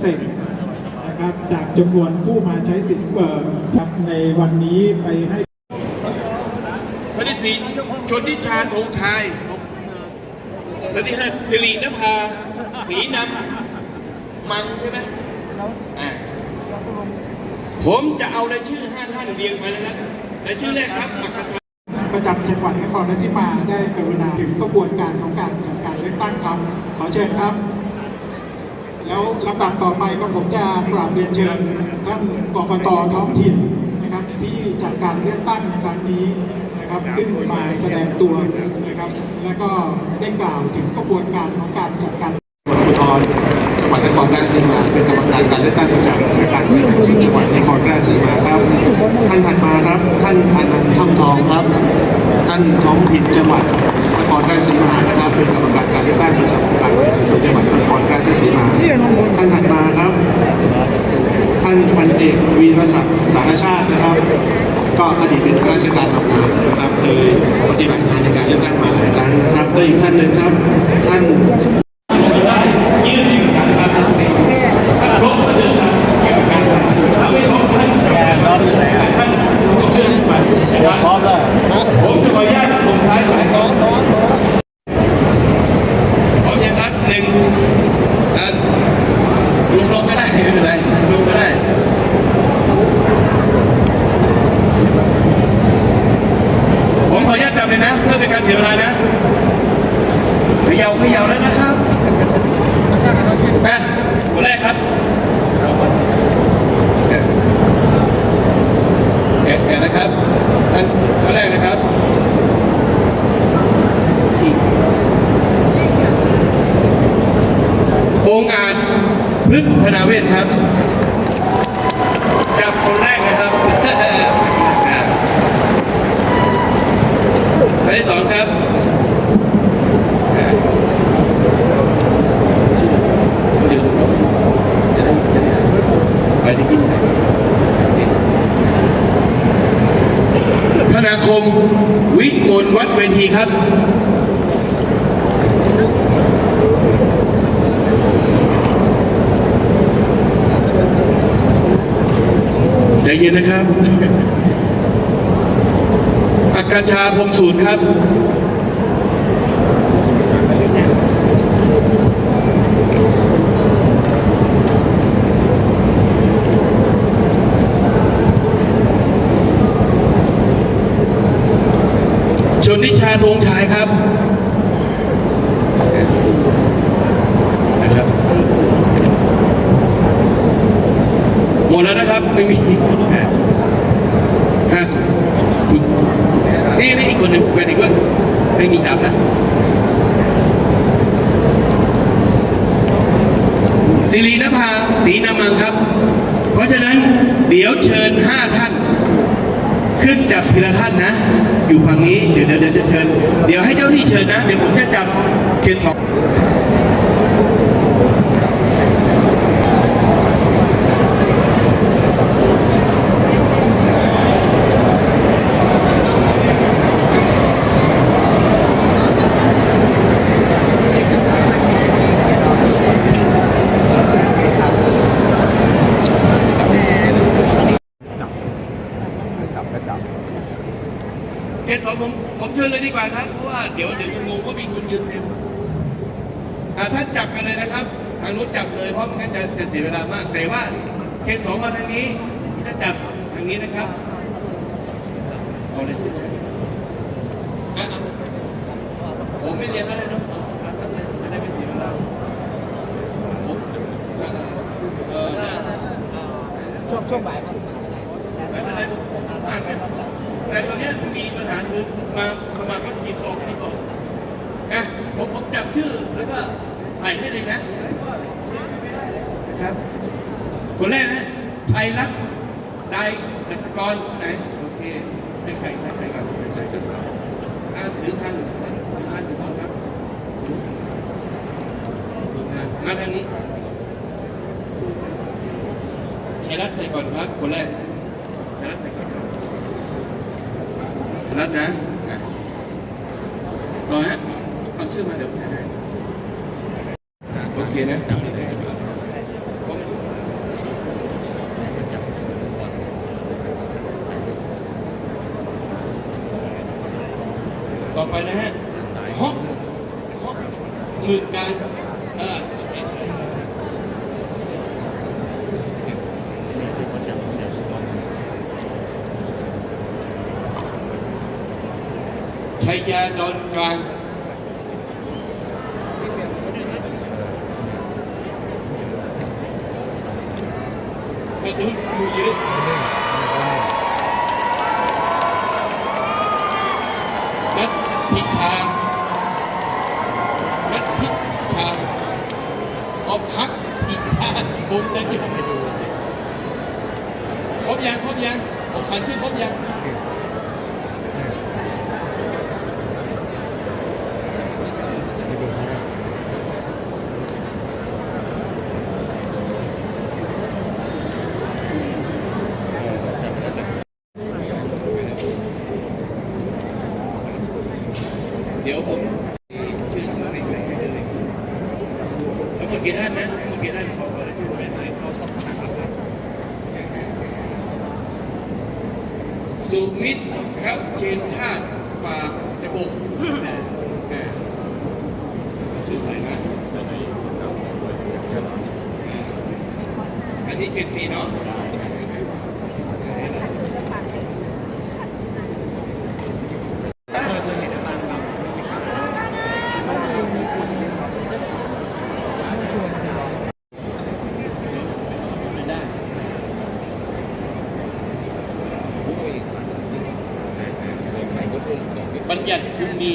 เสร็จนะครับจากจำนวนผู้มาใช้สิทธิ์เอ่อครับในวันนี้ไปให้ท่านที่สี่ชนทิชาธงชัยสวัสดีฮะสิรินภาศรีนำมังใช่ไหมอ่าผมจะเอารายชื่อห้าท่านเรียงไปเลยนะรายชื่อแรกครับอักษรประจำจังหวัดนครราชสีมาได้กรุณาถึงกระบวนการของการจัดการเลือกตั้งครับ ขอเชิญครับ แล้วลำดับต่อไปก็ผมจะกราบเรียนเชิญ ท่านกกตท้องถิ่นนะครับที่จัดการเลือกตั้งในครั้งนี้นะครับขึ้นมาแสดงตัวนะครับแล้วก็ได้กล่าวถึงกระบวนการของการจัดการภูธรจังหวัดนครราชสีมาเป็นกรรมการการเลือกตั้งประจำการบริหารส่วนจังหวัดนครราชสีมาครับท่านถัดมาครับ ท่านอนันต์ทอมทองครับ ท่านท้องถิ่นจังหวัด รราชสีมานะครับเป็นกรรมการการเลือกตั้งประจำการบริหารส่วนจังหวัดนครราชสีมาท่านถัดมาครับ ท่านพันเอกวีรศักดิ์สารชาตินะครับ ก็อดีตเป็นข้าราชการทำงานนะครับเคยปฏิบัติงานในการเลือกตั้งมาหลายครั้งนะครับและอีกท่านหนึ่งครับท่าน ผมจะขออนุญาตลงซ้ายก่อนพร้อมพร้อมพร้อมยังครับหนึ่งอะลุงลงก็ได้ไม่เป็นไรลุงก็ได้ ผมขออนุญาตจับเลยนะ เพื่อเป็นการเสียเวลานะเขย่าเขย่าแล้วนะครับแปคนแรกครับแกะแกะแกะนะครับท่านท่านแรกนะครับ องค์อาจพ ฤกษนาเวศครับจับคนแรกนะครับท่านที่สองครับอ่าเดี๋ยวดูก่อนจะได้จะได้ไปที่กินไหนธนาคมวิมลวัดเวทีครับ ใจเย็นนะครับอักกาชาพรมสูตรครับชนนิชาธงชายครับ มดแล้วนะครับ ไม่มีฮะนี่นี่อีกคนหนึ่งเป็นอีกว่าไม่มีจับนะสิรินภาศรีนามังครับ เพราะฉะนั้นเดี๋ยวเชิญห้าท่าน ขึ้นจับทีละท่านนะ อยู่ฝั่งนี้ เดี๋ยวเดี๋ยวจะเชิญ เดี๋ยวให้เจ้าหน้าที่เชิญนะ เดี๋ยวผมจะจับเขตสอง เขตสองผมผมเชิญเลยดีกว่าครับ เพราะว่าเดี๋ยวเดี๋ยวจะงงว่ามีคนยืนเต็มอ่าท่านจับกันเลยนะครับ ทางนู้นจับเลยเพราะไม่งั้นจะจะเสียเวลามาก แต่ว่าเขตสองมาทางนี้ถ้าจับทางนี้นะครับเขาเลยชื่ออะอะผมไม่เรียนก็ได้เนาะเอาเอาเอาเลยจะได้ไม่เสียเวลาผมอะเออช่วงช่วงบ่ายมาสมัครไม่เป็นไรผมผมอ่านไป แต่ตอนเนี้ยมีปัญหาคือมาสมัครก็ขีดออกขีดออกนะผมผมจับชื่อแล้วก็ใส่ให้เลยนะนะครับ คนแรกนะชัยรัตน์ไดดัชกรไหนโอเคเส้นไข่เส้นไข่ก่อนเส้นไข่ก่อนอ่าถือพันถือพันถือพันครับอะมาทางนี้ชัยรัตน์ใส่ก่อนครับ คนแรกชัยรัตน์ใส่ก่อนครับ รัดนะต่อฮะเอาชื่อมาเดี๋ยวใช่โอเคนะต่อไปนะฮะ ชัยยาดอนกลางกระดุดอยู่เยอะนัททิชานัททิชาเอาพักทิชาผมจะหยิบไปดูครบยังครบยังผมขันชื่อครบยัง ดี๋ยวผมชื่อไม่ใส่ให้เลยทั้งหมดกี่ท่านนะทั้งหมดกี่ท่านขอขอชื่อไปไหนสุมิตรครับเชนชาติปากจมูกชื่อใส่นะอันนี้เจ็ดสี่เนาะ ไม่ได้ บัญญัติคุณมี